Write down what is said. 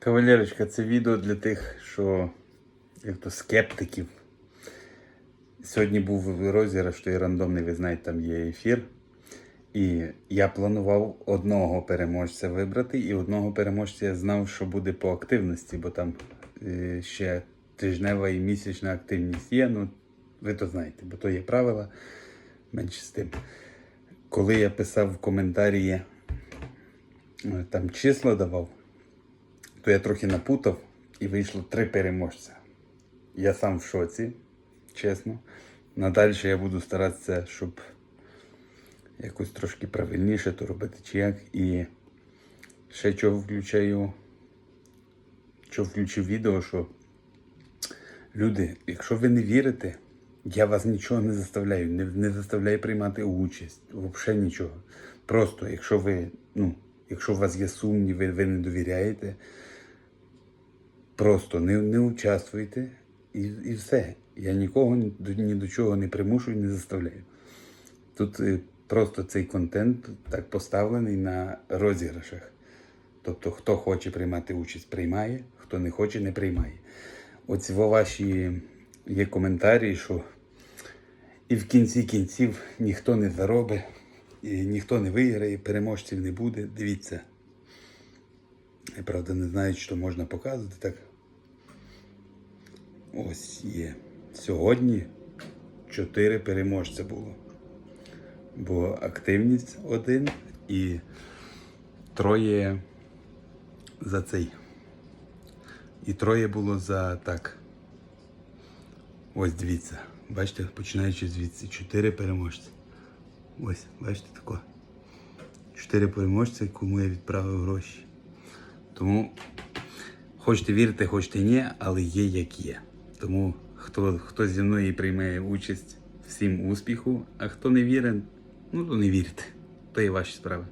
Кавалерочка, це відео для тих, що як то скептиків. Сьогодні був розіграш, і рандомний, ви знаєте, там є ефір. І я планував одного переможця вибрати, і одного переможця я знав, що буде по активності, бо там е, ще тижнева і місячна активність є. Ну, ви то знаєте, бо то є правила. Менше з тим. Коли я писав в коментарі, е, там числа давав, то я трохи напутав і вийшло три переможця. Я сам в шоці, чесно. Надальше я буду старатися, щоб якось трошки правильніше то робити чи як. І ще чого включаю, що включив відео, що люди, якщо ви не вірите, я вас нічого не заставляю, не, не заставляю приймати участь, взагалі нічого. Просто, якщо ви, ну, якщо у вас є сумніви, ви не довіряєте, просто не, не участвуйте і, і все. Я нікого ні до, чого не примушую, не заставляю. Тут е, просто цей контент так поставлений на розіграшах. Тобто, хто хоче приймати участь, приймає, хто не хоче, не приймає. Во ваші є коментарі, що і в кінці кінців ніхто не заробить, і ніхто не виграє, переможців не буде. Дивіться. Я правда не знаю, що можна показувати так. Ось є. Сьогодні чотири переможця було. Бо активність один і троє за цей. І троє було за так. Ось дивіться. Бачите, починаючи звідси. Чотири переможці. Ось, бачите тако. Чотири переможці, кому я відправив гроші. Тому хочете вірити, хочете ні, але є як є. Тому хто, хто зі мною приймає участь, всім успіху, а хто не вірить, ну то не вірте. То є ваші справи.